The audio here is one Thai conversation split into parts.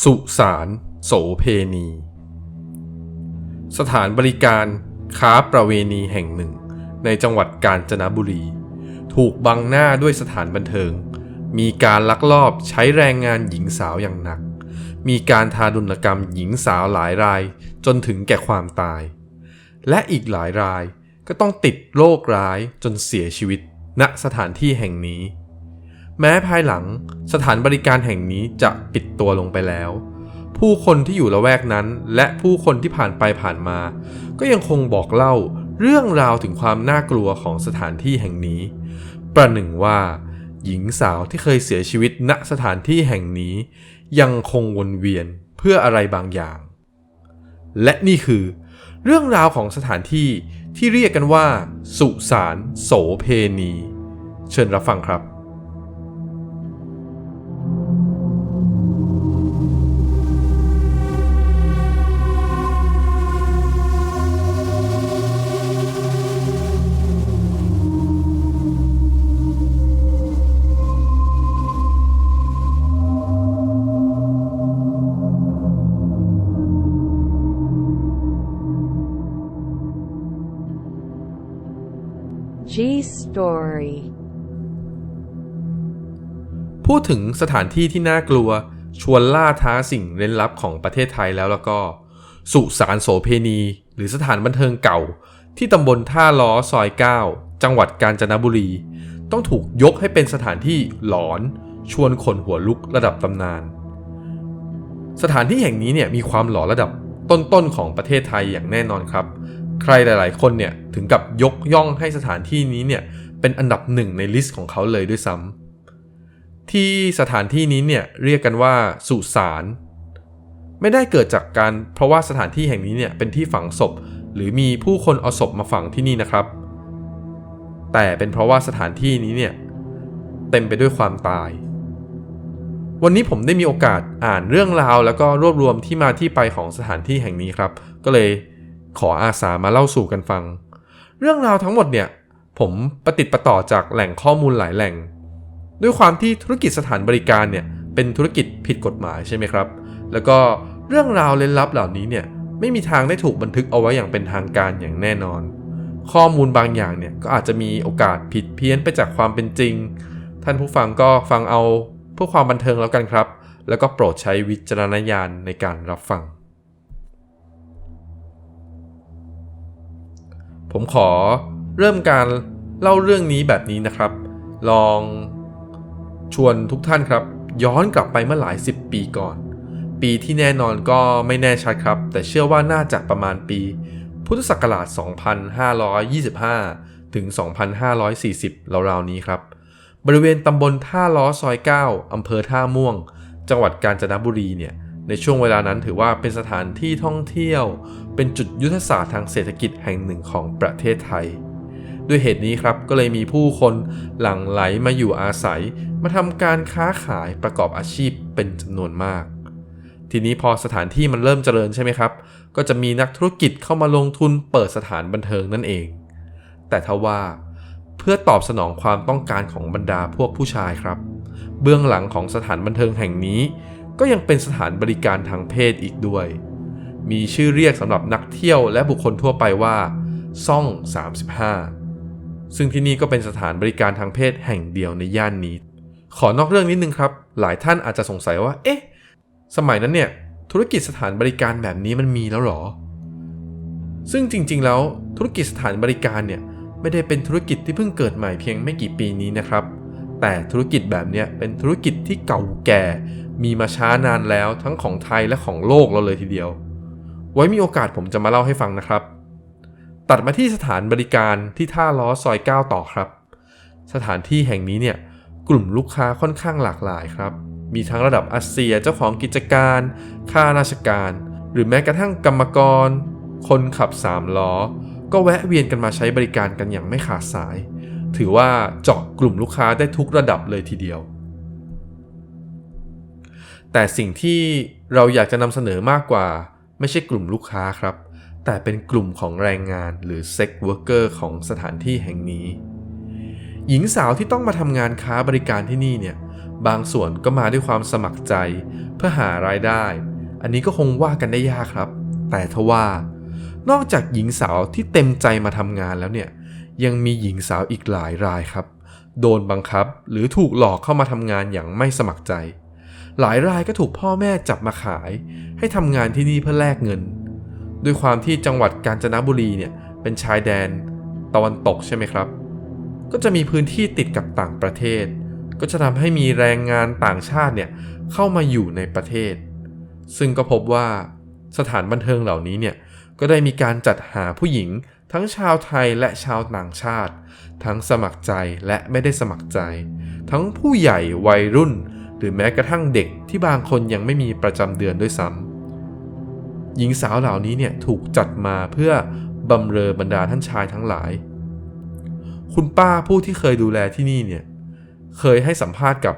สุสานโสเพณี สถานบริการค้าประเวณีแห่งหนึ่ง ในจังหวัดกาญจนบุรี ถูกบังหน้าด้วยสถานบันเทิง มีการลักลอบใช้แรงงานหญิงสาวอย่างหนัก มีการทารุณกรรมหญิงสาวหลายรายจนถึงแก่ความตาย และอีกหลายรายก็ต้องติดโรคร้ายจนเสียชีวิตณสถานที่แห่งนี้ แม้ภายหลังสถานบริการแห่งนี้จะปิดตัวลงไปแล้ว ผู้คนที่อยู่ละแวกนั้น และผู้คนที่ผ่านไปผ่านมา ก็ยังคงบอกเล่าเรื่องราวถึงความน่ากลัวของสถานที่แห่งนี้ ประหนึ่งว่า หญิงสาวที่เคยเสียชีวิตณสถานที่แห่งนี้ ยังคงวนเวียนเพื่ออะไรบางอย่าง และนี่คือ เรื่องราวของสถานที่ที่เรียกกันว่า สุสานโสเพณี เชิญรับฟังครับ Story พูดถึงสถานที่ที่น่ากลัว ชวนล่าท้าสิ่งเร้นลับของประเทศไทยแล้วแล้วก็ สุสานโสเพณี หรือสถานบันเทิงเก่า ที่ตำบลท่าล้อซอย 9 จังหวัดกาญจนบุรี ต้องถูกยกให้เป็นสถานที่หลอน ชวนขนหัวลุกระดับตำนาน สถานที่แห่งนี้เนี่ยมีความหลอนระดับต้นๆของประเทศไทยอย่างแน่นอนครับ ใครหลาย ๆ คนเนี่ยถึงกับยกย่องให้สถานที่นี้เนี่ยเป็นอันดับหนึ่งในลิสต์ของเขาเลยด้วยซ้ำที่สถานที่นี้เนี่ยเรียกกันว่าสุสานไม่ได้เกิดจากการเพราะว่าสถานที่แห่งนี้เนี่ยเป็นที่ฝังศพ หรือมีผู้คนเอาศพมาฝังที่นี่นะครับ แต่เป็นเพราะว่าสถานที่นี้เนี่ยเต็มไปด้วยความตาย วันนี้ผมได้มีโอกาสอ่านเรื่องราว แล้วก็รวบรวมที่มาที่ไปของสถานที่แห่งนี้ครับ ก็เลย ขออาสามาเล่าสู่กันฟัง เรื่องราวทั้งหมดเนี่ย ผมประติดประต่อจากแหล่งข้อมูลหลายแหล่ง ด้วยความที่ธุรกิจสถานบริการเนี่ยเป็นธุรกิจผิดกฎหมายใช่ไหมครับ แล้วก็เรื่องราวเล้นลับเหล่านี้เนี่ยไม่มีทางได้ถูกบันทึกเอาไว้อย่างเป็นทางการอย่างแน่นอน ข้อมูลบางอย่างเนี่ยก็อาจจะมีโอกาสผิดเพี้ยนไปจากความเป็นจริง ท่านผู้ฟังก็ฟังเอาเพื่อความบันเทิงแล้วกันครับ แล้วก็โปรดใช้วิจารณญาณในการรับฟัง ผมขอเริ่มการเล่าเรื่องนี้แบบนี้นะครับ ลองชวนทุกท่านครับ ย้อนกลับไปเมื่อหลายสิบปีก่อน ปีที่แน่นอนก็ไม่แน่ชัดครับ แต่เชื่อว่าน่าจะประมาณปี พุทธศักราช 2525 ถึง 2540ราวๆนี้ครับ บริเวณตำบลท่าล้อซอย 9 อำเภอท่าม่วง จังหวัดกาญจนบุรีเนี่ย ในช่วงเวลานั้นถือว่าเป็นสถานที่ท่องเที่ยว เป็นจุดยุทธศาสตร์ทางเศรษฐกิจแห่งหนึ่งของประเทศไทย ด้วยเหตุนี้ครับก็เลยมีผู้คนหลั่งไหลมาอยู่อาศัย มาทำการค้าขายประกอบอาชีพเป็นจำนวนมาก ทีนี้พอสถานที่มันเริ่มเจริญใช่ไหมครับ ก็จะมีนักธุรกิจเข้ามาลงทุนเปิดสถานบันเทิงนั่นเอง แต่ทว่าเพื่อตอบสนองความต้องการของบรรดาพวกผู้ชายครับ เบื้องหลังของสถานบันเทิงแห่งนี้ ก็ยังเป็นสถานบริการทางเพศอีกด้วย มีชื่อเรียกสำหรับนักเที่ยวและบุคคลทั่วไปว่า ซ่อง 35 ซึ่งที่นี่ก็เป็นสถานบริการทางเพศแห่งเดียวในย่านนี้ ขอนอกเรื่องนิดนึงครับ หลายท่านอาจจะสงสัยว่า เอ๊ะ สมัยนั้นเนี่ย ธุรกิจสถานบริการแบบนี้มันมีแล้วหรอ ซึ่งจริงๆ แล้วธุรกิจสถานบริการเนี่ยไม่ได้เป็นธุรกิจที่เพิ่งเกิดใหม่เพียงไม่กี่ปีนี้นะครับ แต่ธุรกิจแบบนี้เป็นธุรกิจที่เก่าแก่ มีมาช้านานแล้วทั้งของไทยและของโลกเราเลยทีเดียว ไว้มีโอกาสผมจะมาเล่าให้ฟังนะครับ ตัดมาที่สถานบริการที่ท่าล้อซอย 9 ต่อครับ สถานที่แห่งนี้เนี่ยกลุ่มลูกค้าค่อนข้างหลากหลายครับ มีทั้งระดับอาเซียเจ้าของกิจการ ข้าราชการ หรือแม้กระทั่งกรรมกร คนขับสามล้อ ก็แวะเวียนกันมาใช้บริการกันอย่างไม่ขาดสาย ถือว่าเจาะกลุ่มลูกค้าได้ทุกระดับเลยทีเดียว แต่สิ่งที่เราอยากจะนำเสนอมากกว่า ไม่ใช่กลุ่มลูกค้าครับ แต่เป็นกลุ่มของแรงงานหรือเซ็กเวิร์กเกอร์ของสถานที่แห่งนี้ หญิงสาวที่ต้องมาทำงานค้าบริการที่นี่เนี่ยบางส่วนก็มาด้วยความสมัครใจเพื่อหารายได้ อันนี้ก็คงว่ากันได้ยากครับ แต่ทว่า นอกจากหญิงสาวที่เต็มใจมาทำงานแล้วเนี่ย ยังมีหญิงสาวอีกหลายรายครับ โดนบังคับหรือถูกหลอกเข้ามาทำงานอย่างไม่สมัครใจ หลายรายก็ถูกพ่อแม่จับมาขาย ให้ทำงานที่นี่เพื่อแลกเงิน ด้วยความที่จังหวัดกาญจนบุรีเนี่ยเป็นชายแดน ตะวันตกใช่ไหมครับ ก็จะมีพื้นที่ติดกับต่างประเทศ ก็จะทำให้มีแรงงานต่างชาติเนี่ยเข้ามาอยู่ในประเทศ ซึ่งก็พบว่าสถานบันเทิงเหล่านี้เนี่ยก็ได้มีการจัดหาผู้หญิง ทั้งชาวไทยและชาวต่างชาติ ทั้งสมัครใจและไม่ได้สมัครใจ ทั้งผู้ใหญ่วัยรุ่น หรือแม้กระทั่งเด็กที่บางคนยังไม่มีประจำเดือนด้วยซ้ำหญิงสาวเหล่านี้เนี่ยถูกจัดมาเพื่อบำเรอบรรดาท่านชายทั้งหลาย คุณป้าผู้ที่เคยดูแลที่นี่เนี่ยเคยให้สัมภาษณ์กับ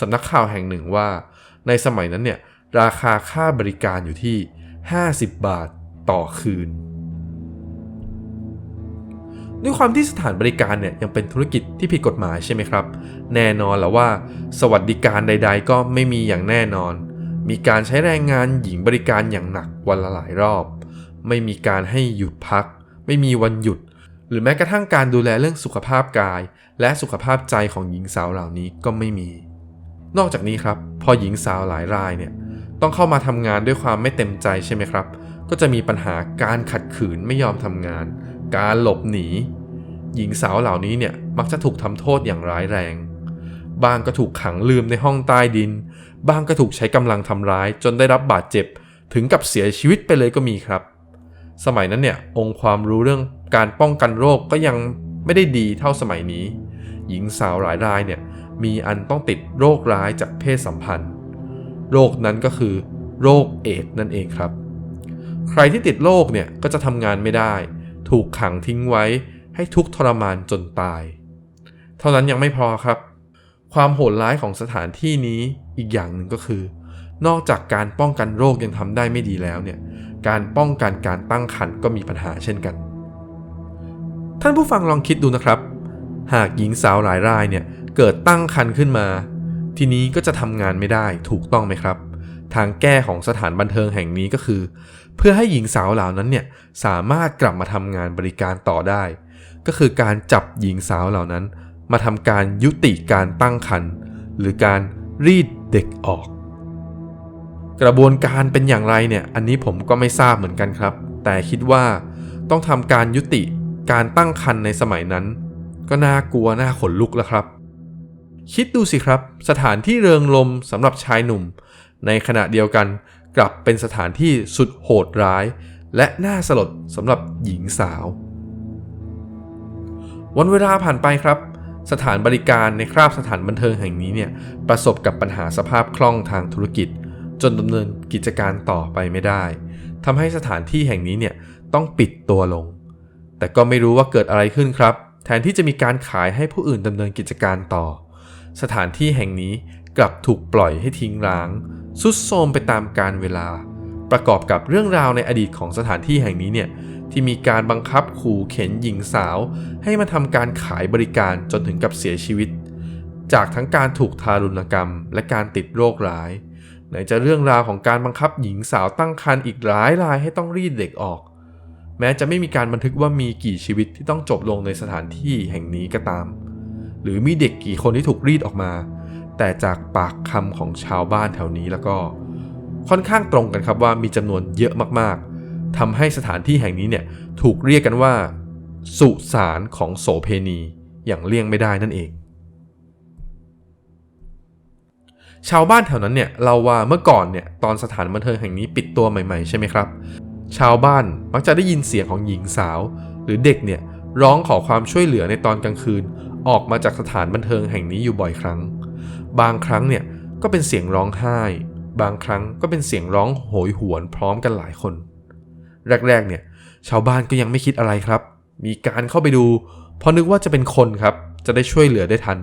สำนักข่าวแห่งหนึ่งว่า ในสมัยนั้นเนี่ยราคาค่าบริการอยู่ที่ 50 บาทต่อคืน ด้วยความที่สถานบริการเนี่ยยังเป็นธุรกิจที่ผิดกฎหมายใช่ไหมครับ แน่นอนแล้วว่า สวัสดิการใด ๆ ก็ไม่มีอย่างแน่นอน มีการใช้แรงงานหญิงบริการอย่างหนักวันละหลายรอบ ไม่มีการให้หยุดพัก ไม่มีวันหยุด หรือแม้กระทั่งการดูแลเรื่องสุขภาพกาย และสุขภาพใจของหญิงสาวเหล่านี้ก็ไม่มี นอกจากนี้ครับ พอหญิงสาวหลายรายเนี่ยต้องเข้ามาทำงานด้วยความไม่เต็มใจใช่ไหมครับ ก็จะมีปัญหาการขัดขืนไม่ยอมทำงาน การหลบหนี หญิงสาวเหล่านี้เนี่ยมักจะถูกทำโทษอย่างร้ายแรง บางก็ถูกขังลืมในห้องใต้ดิน บางก็ถูกใช้กำลังทำร้ายจนได้รับบาดเจ็บถึงกับเสียชีวิตไปเลยก็มีครับ สมัยนั้นเนี่ยองค์ความรู้เรื่องการป้องกันโรคก็ยังไม่ได้ดีเท่าสมัยนี้ หญิงสาวหลายรายเนี่ยมีอันต้องติดโรคร้ายจากเพศสัมพันธ์ โรคนั้นก็คือ โรคเอดส์นั่นเองครับ ใครที่ติดโรคเนี่ยก็จะทำงานไม่ได้ ถูกขังทิ้งไว้ให้ทุกทรมานจนตาย เท่านั้นยังไม่พอครับ ความโหดร้ายของสถานที่นี้อีกอย่างหนึ่งก็คือ นอกจากการป้องกันโรคยังทำได้ไม่ดีแล้วเนี่ยการป้องกันการตั้งครรภ์ก็มีปัญหาเช่นกัน ท่านผู้ฟังลองคิดดูนะครับ หากหญิงสาวหลายรายเนี่ยเกิดตั้งครรภ์ขึ้นมา ทีนี้ก็จะทำงานไม่ได้ถูกต้องไหมครับ ทางแก้ของสถานบันเทิงแห่งนี้ก็คือ เพื่อให้หญิงสาวเหล่านั้นเนี่ยสามารถกลับมาทำงานบริการต่อได้ ก็คือการจับหญิงสาวเหล่านั้น มาทำการยุติการตั้งครรภ์หรือการรีดเด็กออก กระบวนการเป็นอย่างไรเนี่ยอันนี้ผมก็ไม่ทราบเหมือนกันครับ แต่คิดว่าต้องทำการยุติการตั้งครรภ์ในสมัยนั้น ก็น่ากลัวน่าขนลุกแล้วครับ คิดดูสิครับ สถานที่เริงรมสำหรับชายหนุ่ม ในขณะเดียวกันกลับเป็นสถานที่สุดโหดร้าย และน่าสลดสำหรับหญิงสาว วันเวลาผ่านไปครับ สถานบริการในคราบสถานบันเทิงแห่งนี้เนี่ยประสบกับปัญหาสภาพคล่องทางธุรกิจ จนดำเนินกิจการต่อไปไม่ได้ทำให้สถานที่แห่งนี้เนี่ยต้องปิดตัวลง แต่ก็ไม่รู้ว่าเกิดอะไรขึ้นครับ แทนที่จะมีการขายให้ผู้อื่นดำเนินกิจการต่อ สถานที่แห่งนี้กลับถูกปล่อยให้ทิ้งร้าง สุดโทรมไปตามกาลเวลา ประกอบกับเรื่องราวในอดีตของสถานที่แห่งนี้เนี่ยที่มีการบังคับขู่เข็นหญิงสาว ให้มาทำการขายบริการจนถึงกับเสียชีวิต จากทั้งการถูกทารุณกรรม และการติดโรคร้าย ไหนจะเรื่องราวของการบังคับหญิงสาวตั้งครรภ์อีกหลายรายให้ต้องรีดเด็กออก แม้จะไม่มีการบันทึกว่ามีกี่ชีวิตที่ต้องจบลงในสถานที่แห่งนี้ก็ตาม หรือมีเด็กกี่คนที่ถูกรีดออกมา แต่จากปากคำของชาวบ้านแถวนี้แล้วก็ ค่อนข้างตรงกันครับว่ามีจำนวนเยอะมากๆทำให้สถานที่แห่งนี้เนี่ยถูกเรียกกันว่า สุสานของโสเพณีอย่างเลี่ยงไม่ได้นั่นเอง ชาวบ้านแถวนั้นเนี่ยเราว่าเมื่อก่อนเนี่ยตอนสถานบันเทิงแห่งนี้ปิดตัวใหม่ๆใช่ไหมครับ ชาวบ้านมักจะได้ยินเสียงของหญิงสาว หรือเด็กเนี่ยร้องขอความช่วยเหลือในตอนกลางคืน ออกมาจากสถานบันเทิงแห่งนี้อยู่บ่อยครั้ง บางครั้งเนี่ยก็เป็นเสียงร้องไห้ บางครั้งก็เป็นเสียงร้องโหยหวนพร้อมกันหลายคน แรกๆเนี่ยชาวบ้านก็ยังไม่คิดอะไรครับ มีการเข้าไปดู เพราะนึกว่าจะเป็นคนครับ จะได้ช่วยเหลือได้ทัน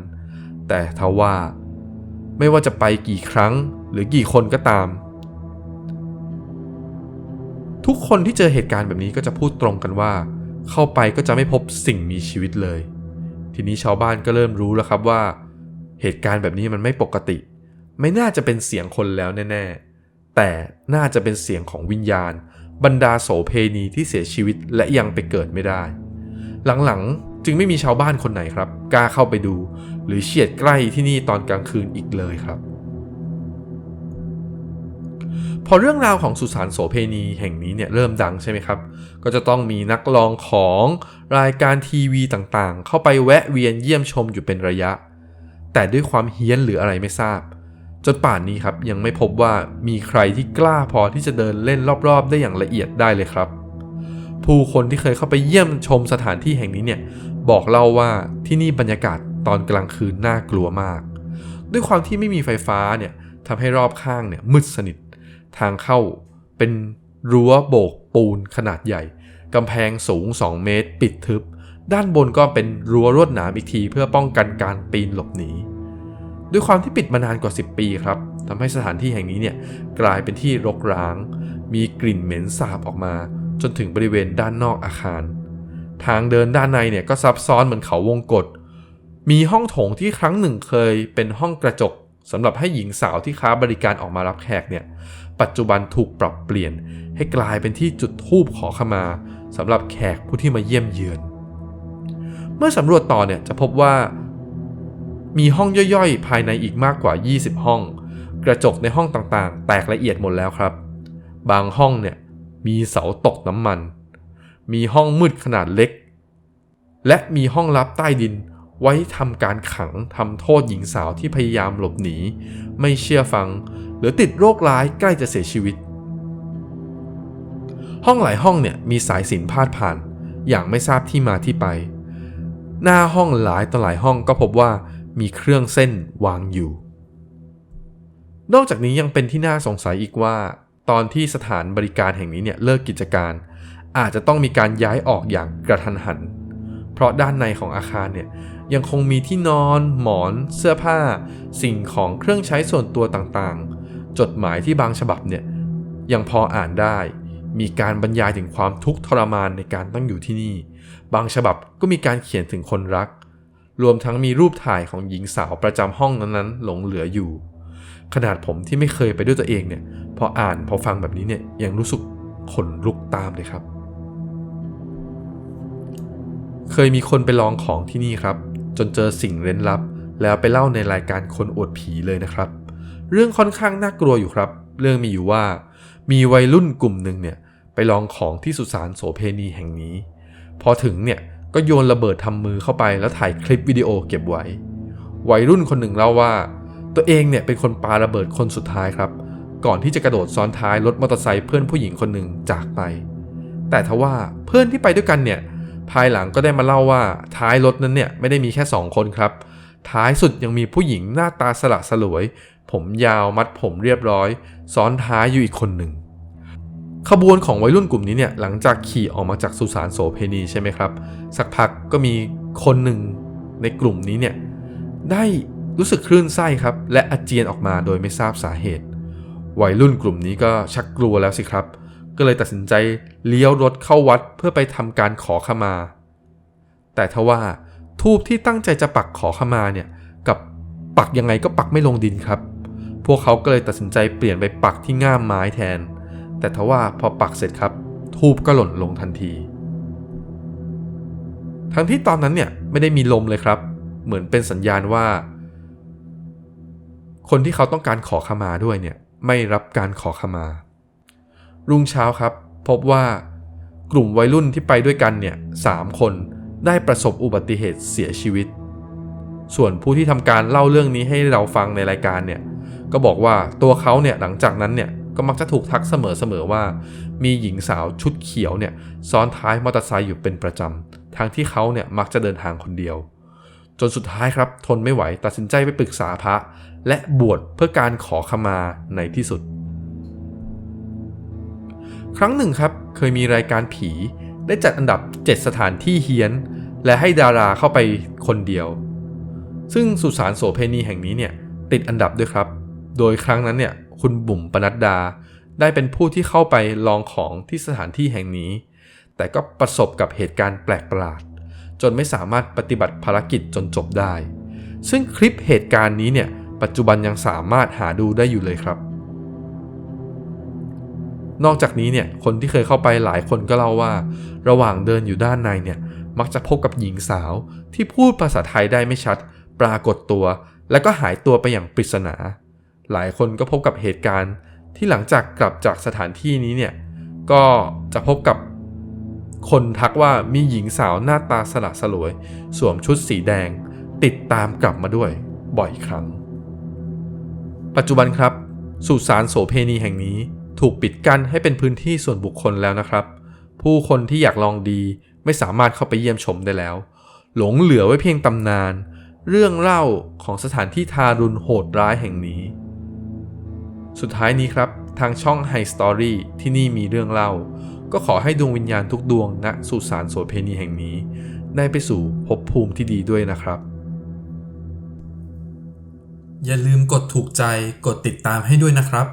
แต่ทว่า ไม่ว่าจะไปกี่ครั้งหรือกี่คนก็ตาม ทุกคนที่เจอเหตุการณ์แบบนี้ก็จะพูดตรงกันว่า เข้าไปก็จะไม่พบสิ่งมีชีวิตเลย ทีนี้ชาวบ้านก็เริ่มรู้แล้วครับว่า เหตุการณ์แบบนี้มันไม่ปกติ ไม่น่าจะเป็นเสียงคนแล้วแน่ ๆ แต่น่าจะเป็นเสียงของวิญญาณ บรรดาโสเพณีที่เสียชีวิตและยังไปเกิดไม่ได้ หลังๆจึงไม่มีชาวบ้านคนไหนครับกล้าเข้าไปดู หรือเฉียดใกล้ที่นี่ตอนกลางคืนอีกเลยครับ พอเรื่องราวของสุสานโสเพณีแห่งนี้เนี่ยเริ่มดังใช่ไหมครับ ก็จะต้องมีนักลองของรายการทีวีต่างๆ เข้าไปแวะเวียนเยี่ยมชมอยู่เป็นระยะ แต่ด้วยความเฮี้ยนหรืออะไรไม่ทราบ จนป่านนี้ครับยังไม่พบว่ามีใครที่กล้าพอที่จะเดินเล่นรอบๆ ได้อย่างละเอียดได้เลยครับ ผู้คนที่เคยเข้าไปเยี่ยมชมสถานที่แห่งนี้เนี่ยบอกเล่าว่าที่นี่บรรยากาศตอนกลางคืนน่ากลัวมาก ด้วยความที่ไม่มีไฟฟ้าเนี่ยทำให้รอบข้างเนี่ยมืดสนิท ทางเข้าเป็นรั้วโบกปูนขนาดใหญ่กำแพงสูง 2 เมตร ปิดทึบ ด้านบนก็เป็นรั้วรวดหนามอีกทีเพื่อป้องกันการปีนหลบหนี ด้วยความที่ปิดมานานกว่า 10 ปีครับทำให้สถานที่แห่งนี้เนี่ยกลายเป็นที่รกร้าง มีกลิ่นเหม็นสาบออกมา จนถึงบริเวณด้านนอกอาคาร ทางเดินด้านในเนี่ยก็ซับซ้อนเหมือนเขาวงกฏมีห้องโถงที่ครั้งหนึ่งเคยเป็นห้องกระจกสำหรับให้หญิงสาวที่ค้าบริการออกมารับแขกเนี่ยปัจจุบันถูกปรับเปลี่ยน ให้กลายเป็นที่จุดธูปขอขมาสำหรับแขกผู้ที่มาเยี่ยมเยือน เมื่อสำรวจต่อเนี่ยจะพบว่า มีห้องย่อยๆ ภายในอีกมากกว่า 20 ห้อง กระจกในห้องต่างๆ แตกละเอียดหมดแล้วครับ บางห้องเนี่ยมีเสาตกน้ำมัน มีห้องมืดขนาดเล็ก และมีห้องลับใต้ดินไว้ทำการขังทำโทษหญิงสาวที่พยายามหลบหนี ไม่เชื่อฟัง หรือติดโรคร้ายใกล้จะเสียชีวิต ห้องหลายห้องเนี่ยมีสายสินพาดผ่าน อย่างไม่ทราบที่มาที่ไป หน้าห้องหลายต่อหลายห้องก็พบว่า มีเครื่องเส้นวางอยู่ นอกจากนี้ยังเป็นที่น่าสงสัยอีกว่า ตอนที่สถานบริการแห่งนี้เนี่ยเลิกกิจการ อาจจะต้องมีการย้ายออกอย่างกระทันหัน เพราะด้านในของอาคารเนี่ยยังคงมีที่นอน หมอน เสื้อผ้า สิ่งของเครื่องใช้ส่วนตัวต่างๆ จดหมายที่บางฉบับเนี่ยยังพออ่านได้ มีการบรรยายถึงความทุกข์ทรมานในการต้องอยู่ที่นี่ บางฉบับก็มีการเขียนถึงคนรัก รวมทั้งมีรูปถ่ายของหญิงสาวประจำห้องนั้นๆ หลงเหลืออยู่ ขนาดผมที่ไม่เคยไปด้วยตัวเองเนี่ย พออ่านพอฟังแบบนี้เนี่ยยังรู้สึกขนลุกตามเลยครับ เคยมีคนไปลองของที่นี่ครับ จนเจอสิ่งเร้นลับ แล้วไปเล่าในรายการคนอวดผีเลยนะครับ เรื่องค่อนข้างน่ากลัวอยู่ครับ เรื่องมีอยู่ว่า มีวัยรุ่นกลุ่มหนึ่งเนี่ยไปลองของที่สุสานโสเพณีแห่งนี้ พอถึงเนี่ย ก็โยนระเบิดทำมือเข้าไปแล้วถ่ายคลิปวิดีโอเก็บไว้ วัยรุ่นคนหนึ่งเล่าว่า ตัวเองเนี่ยเป็นคนปาระเบิดคนสุดท้ายครับ ก่อนที่จะกระโดดซ้อนท้ายรถมอเตอร์ไซค์เพื่อนผู้หญิงคนหนึ่งจากไป แต่ทว่าเพื่อนที่ไปด้วยกันเนี่ยภายหลังก็ได้มาเล่าว่าท้ายรถนั้นเนี่ยไม่ได้มีแค่ 2 คนครับ ท้ายสุดยังมีผู้หญิงหน้าตาสละสลวย ผมยาวมัดผมเรียบร้อย ซ้อนท้ายอยู่อีกคนหนึ่ง ขบวนของวัยรุ่นกลุ่มนี้เนี่ยหลังจากขี่ออกมาจากสุสานโสเพณีใช่ไหมครับ สักพักก็มีคนหนึ่งในกลุ่มนี้เนี่ยได้รู้สึกคลื่นไส้ครับ และอาเจียนออกมาโดยไม่ทราบสาเหตุ วัยรุ่นกลุ่มนี้ก็ชักกลัวแล้วสิครับ ก็เลยตัดสินใจเลี้ยวรถเข้าวัดเพื่อไปทำการขอขมา แต่ทว่าทูบที่ตั้งใจจะปักขอขมาเนี่ยกับปักยังไงก็ปักไม่ลงดินครับ พวกเขาก็เลยตัดสินใจเปลี่ยนไปปักที่ง่ามไม้แทน แต่ทว่าพอปักเสร็จครับ ทูบก็หล่นลงทันที ทั้งที่ตอนนั้นเนี่ยไม่ได้มีลมเลยครับ เหมือนเป็นสัญญาณว่า คนที่เขาต้องการขอขมาด้วยเนี่ยไม่รับการขอขมา รุ่งเช้าครับ พบว่ากลุ่มวัยรุ่นที่ไปด้วยกันเนี่ยสามคนได้ประสบอุบัติเหตุเสียชีวิต ส่วนผู้ที่ทำการเล่าเรื่องนี้ให้เราฟังในรายการเนี่ยก็บอกว่าตัวเขาเนี่ยหลังจากนั้นเนี่ย ก็มักจะถูกทักเสมอๆว่า มีหญิงสาวชุดเขียวเนี่ยซ้อนท้ายมอเตอร์ไซค์อยู่เป็นประจำทางที่เขาเนี่ยมักจะเดินทางคนเดียว จนสุดท้ายครับทนไม่ไหวตัดสินใจไปปรึกษาพระ และบวชเพื่อการขอขมาในที่สุด ครั้งหนึ่งครับเคยมีรายการผีได้จัดอันดับ 7 สถานที่เฮี้ยน และให้ดาราเข้าไปคนเดียว ซึ่งสุสานโสเพณีแห่งนี้เนี่ยติดอันดับด้วยครับ โดยครั้งนั้นเนี่ย คุณบุ๋มปนัดดา ได้เป็นผู้ที่เข้าไปลองของที่สถานที่แห่งนี้ แต่ก็ประสบกับเหตุการณ์แปลกประหลาด จนไม่สามารถปฏิบัติภารกิจจนจบได้ ซึ่งคลิปเหตุการณ์นี้เนี่ยปัจจุบันยังสามารถหาดูได้อยู่เลยครับ นอกจากนี้เนี่ยคนที่เคยเข้าไปหลายคนก็เล่าว่า ระหว่างเดินอยู่ด้านในเนี่ยมักจะพบกับหญิงสาวที่พูดภาษาไทยได้ไม่ชัด ปรากฏตัว แล้วก็หายตัวไปอย่างปริศนา หลายคนก็พบกับเหตุการณ์ที่หลังจากกลับจากสถานที่นี้เนี่ย ก็จะพบกับคนทักว่ามีหญิงสาวหน้าตาสละสลวย สวมชุดสีแดง ติดตามกลับมาด้วยบ่อยครั้ง ปัจจุบันครับ สุสานโสเพณีแห่งนี้ถูกปิดกั้นให้เป็นพื้นที่ส่วนบุคคลแล้วนะครับ ผู้คนที่อยากลองดีไม่สามารถเข้าไปเยี่ยมชมได้แล้ว หลงเหลือไว้เพียงตำนาน เรื่องเล่าของสถานที่ทารุณโหดร้ายแห่งนี้ สุดท้ายนี้ครับ ทางช่อง High Story ที่นี่มีเรื่องเล่า ก็ขอให้ดวงวิญญาณทุกดวงณสุสานโสเพณีแห่งนี้ ได้ไปสู่ภพภูมิที่ดีด้วยนะครับ อย่าลืมกดถูกใจกดติดตามให้ด้วยนะครับ